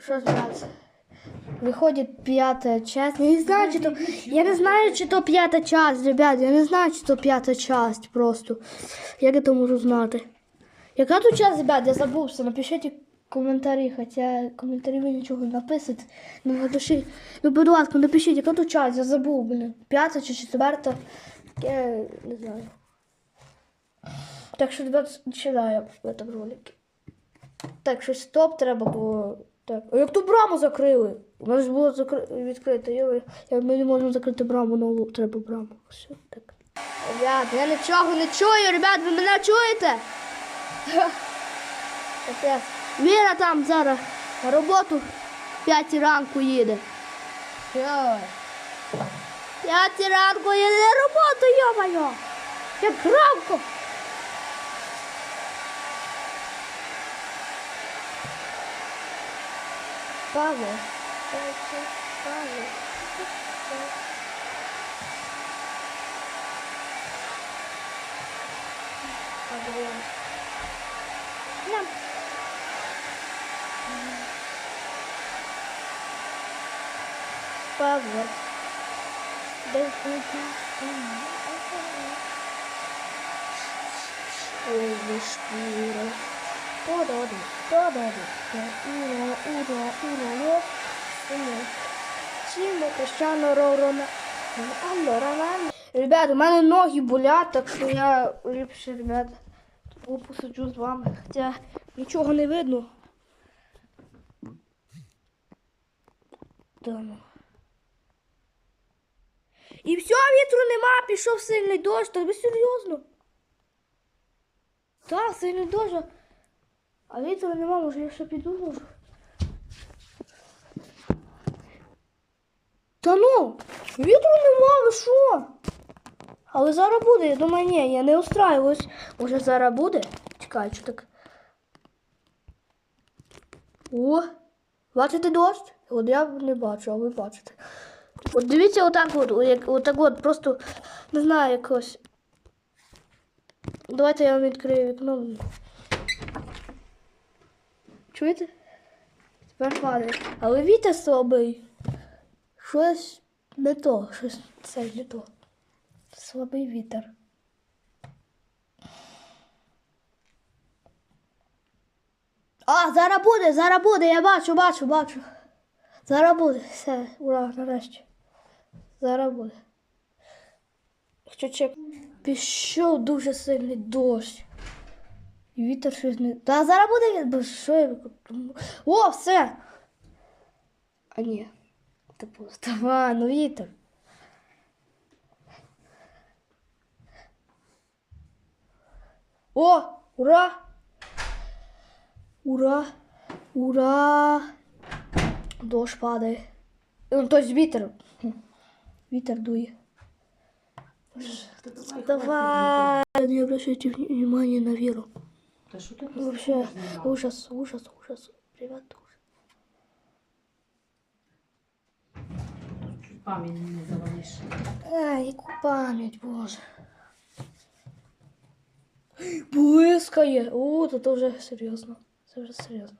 Що зараз? Виходить п'ята часть. Я не знаю, чи то. Я не знаю, чи то п'ята часть, ребят. Я не знаю, чи то п'ята часть просто. Як я то можу знати? Яка тут часть, ребят? Я забувся. Напишіть коментарі, хоча коментарі ви нічого не написати. Ну, напишіть. Ну, будь ласка, напишіть, яка тут часть? Я забув, блін. П'ята чи четверта. Я не знаю. Так що, ребят, читаю в этом ролике. Так, щось стоп треба було. Так. А як ту браму закрили? У нас було закри... відкрито. Я, я, ми не можемо закрити браму, нову треба браму. Все, так. Ребят, я нічого не чую, ребят, ви мене чуєте? Віра там зараз на роботу в 5 ранку їде. 5 ранку їде на роботу, йо-моє. Як Bazı. Belki bazı. Tamam. Bazı. Belki bazı. Olmuş bir Ророна. Allora, мам. Ребята, у мене ноги болять, так що я ліпше, ребята, тут посиджу з вами. Хоча нічого не видно. Та ну. І все, вітру нема, пішов сильний дощ, так ви серйозно? Так, сильний дощ. А- вітру нема, може я ще піду можу. Та ну, вітру нема, ви що? Але зараз буде, я думаю, ні, я не устраююсь. Може зараз буде? Чекай, що так. О, бачите дощ? От я не бачу, а ви бачите. От дивіться отак от, отак от, просто не знаю якось. Давайте я вам відкрию вікно. Чуєте? Тепер падає. Але вітер слабий. Щось не то, щось це не то. Слабий вітер. А, зараз буде, зараз буде, я бачу, бачу, бачу. Зараз буде. Все, ура, нарешті. Зараз буде. Що чек. Пішов дуже сильний дощ. І вітер щось не. Та зараз буде, бо що я. О, все! А ні. Типу, давай, ну вітер. О, ура! Ура! Ура! Дощ падає. Ну, тобто вітер. Хм. Вітер дує. Давай! Не обращайте вни- внимание на Веру. Та що ти Ну, Вообще, ужас, ужас, ужас. Привет, ужас. Чуть пам'ять не завалиш. Ай, пам'ять, боже. Блискає. О, то, вже серйозно. Це вже серйозно.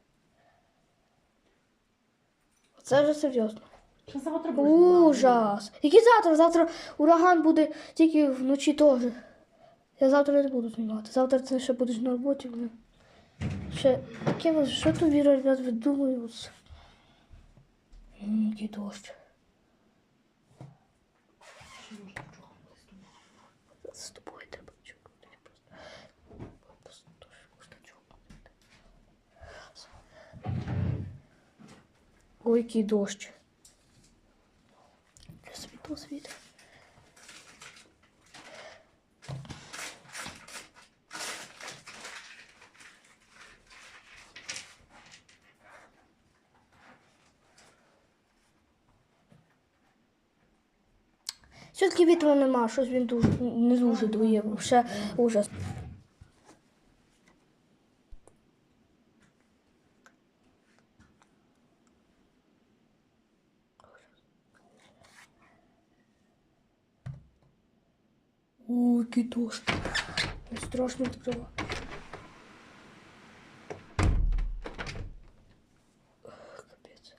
Це вже серйозно. Що завтра? Ужас. Який завтра? Завтра ураган буде тільки вночі теж. Я завтра не буду знімати. Завтра це ще будеш на роботі. блін. Ще таке, ви- що тут Віра, ребят, видумують? М, Який дощ. З тобою треба просто. Ой, який дощ. Світло світ. Вітру нема, щось він дуже, не дуже дує, ще ужас. Ой, кітошки. страшно відкрила. Капець.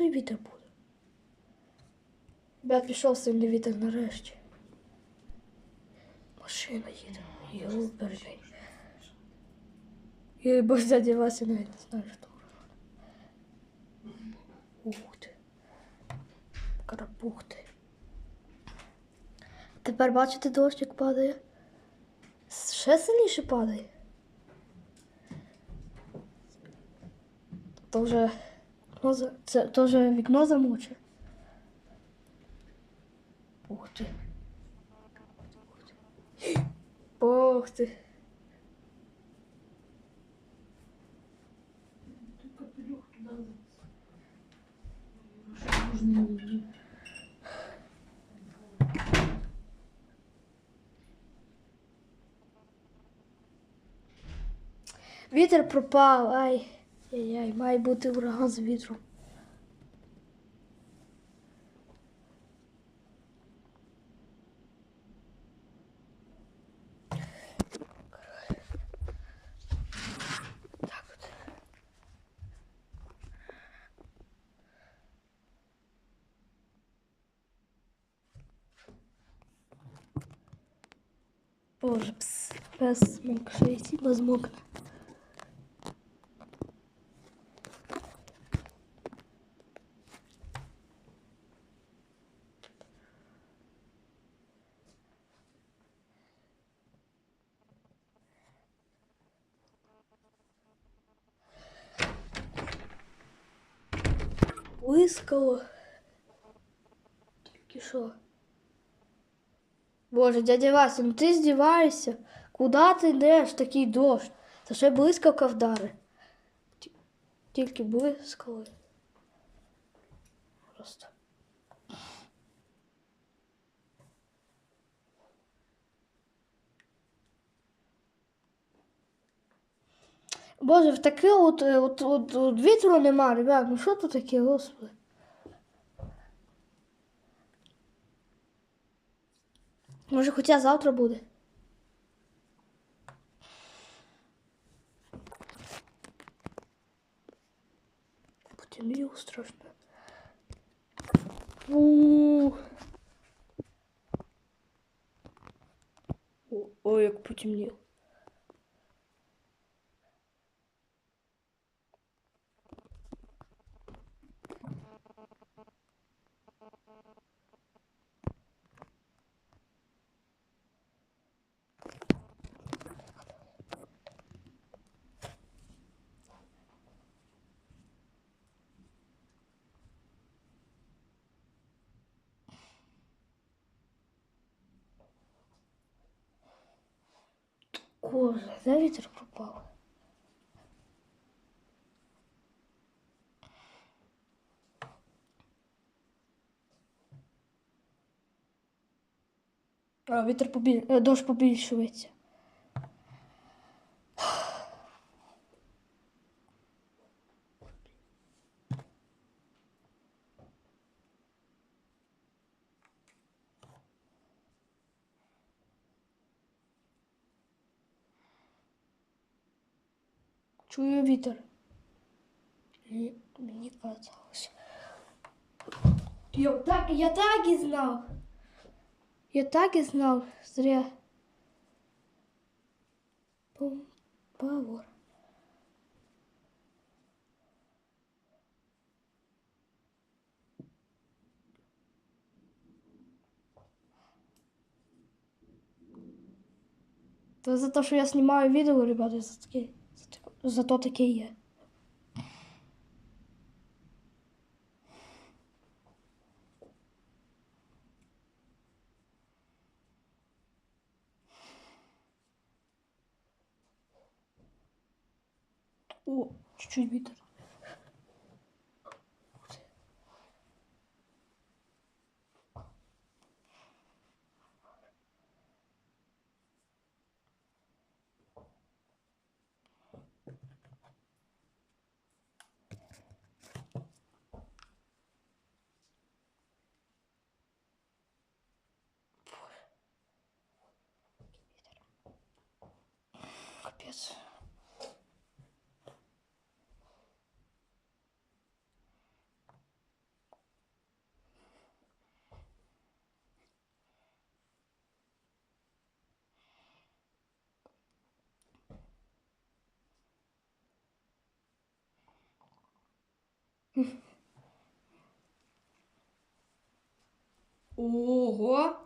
Той вітер буде. Ребят, пішов сильний вітер нарешті. Машина їде. Йоперний. Я бо дядя навіть не знаю, що. Ух ти. Карапухти. Тепер бачите, дощик падає. Ще сильніше падає. То вже вікно, за- це, вже вікно замоче. Ух ти. Ух ти. Вітер пропав. Ай. Яй-яй, має бути ураган з вітром. Боже, пс, без мокшиці, без мокне. Блискало. Тільки що? Боже, дядя Вася, ну ти здіваєшся. Куда ти йдеш такий дощ? Та ще блискавка вдари. Ті- Тільки блискало. Просто. Боже, в таке от, от, от, от вітру нема, ребят, ну що тут таке, господи? Може, хоча завтра буде. Потемніло страшно. У. О, Ой, як потемніло. Боже, де вітер пропав? А, вітер побіль... е, дощ побільшується. Чую вітер. Ні, Мені казалось. Я так, я так і знав. Я так і знав. Зря. Пум, Павор. То за те, що я знімаю відео, ребята, за таке, за, таке- таке є. О, чуть-чуть вітер. Капець. Ого!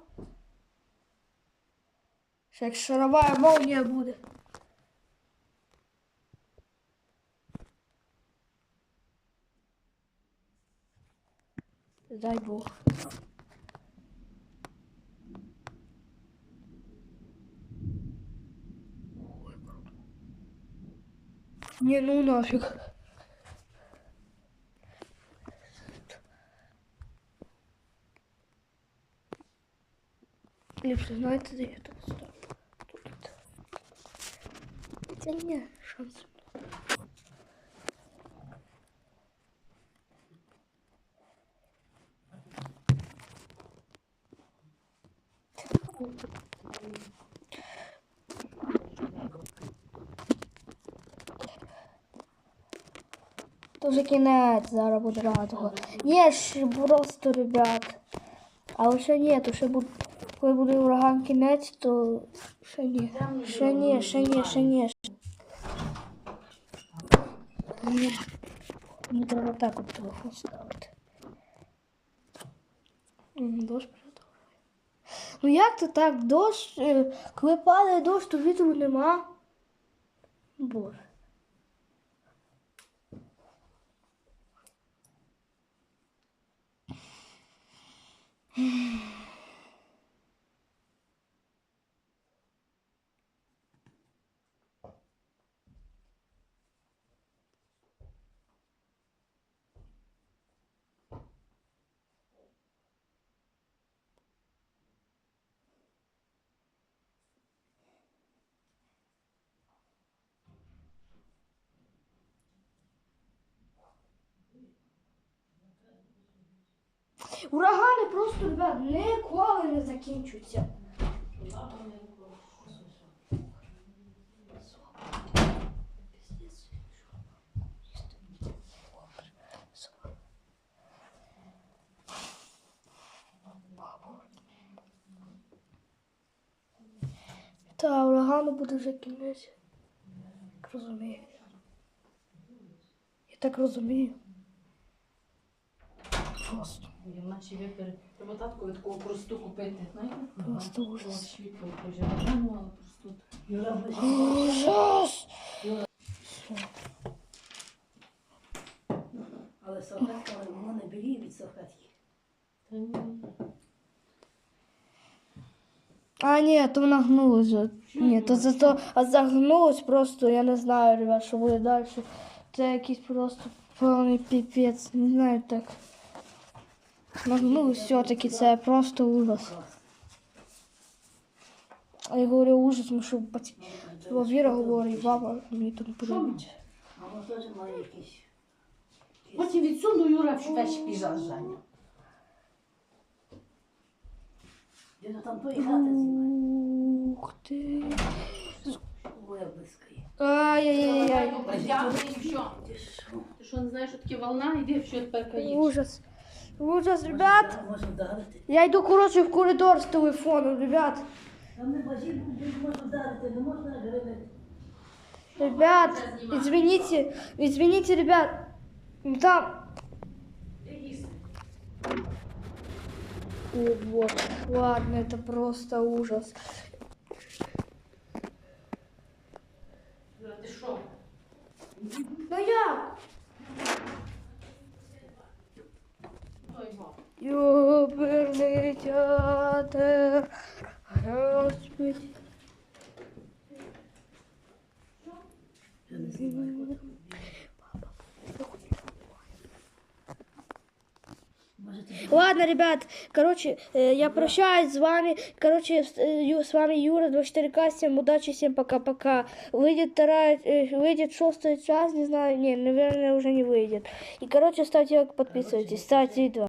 Ще як шарова молнія. Дай Бог. Не, ну нафиг. Ліпше, знаєте, де я тут став? Тут. Це не шанс. То вже кінець зараз буде радого. Є ж просто, ребят. Але ще ні, то ще буде, коли буде ураган кінець, то ще ні. Ще ні, ще ні, ще ні. Ні. Мені треба так от телефон ставити. Дощ. Ну як то так? Дощ, е, коли падає дощ, то вітру нема. Боже. Урагани просто, ребят, ніколи не закінчуються. Та урагану буде вже кінець. Так розумію. Я так розумію. Просто. Я наче випери. Треба татку від такого просту купити. Знаєте? Просто ужас. Світло пожежа. Ну, але просту. Ужас! Але салфетка воно не біліє від салфетки. Та ні. А, ні, то вона гнулася. Ні, то зато а загнулось просто, я не знаю, ребят, що буде далі. Це якийсь просто повний піпець, не знаю так. Нагнулось все-таки, це просто ужас. А я говорю ужас, тому що бать- Віра говорить, баба мені не подобається. А воно теж має якийсь. Потім відсуну Юра весь то тої знімає. Ух ти. Ай-яй-яй. І все. Ти що? Ти що не знаєш, що таке волна? Іди, що тепер каїш. Ужас. Ужас, ребят. Я йду, коротше, в коридор з телефоном, ребят. Там не бажі, не можна вдарити, не можна гривити. Ребят, извините, извините, ребят. Там... О, вот. Ладно, это просто ужас. Ти що? Ну Ёберний театр. Господи. Ладно, ребят, короче, э, я прощаюсь с вами. Короче, с э, вами Юра 24К. Всем удачи, всем пока-пока. Выйдет вторая, э, выйдет шестая часть, не знаю, не, наверное, уже не выйдет. И, короче, ставьте лайк, подписывайтесь, ставьте два.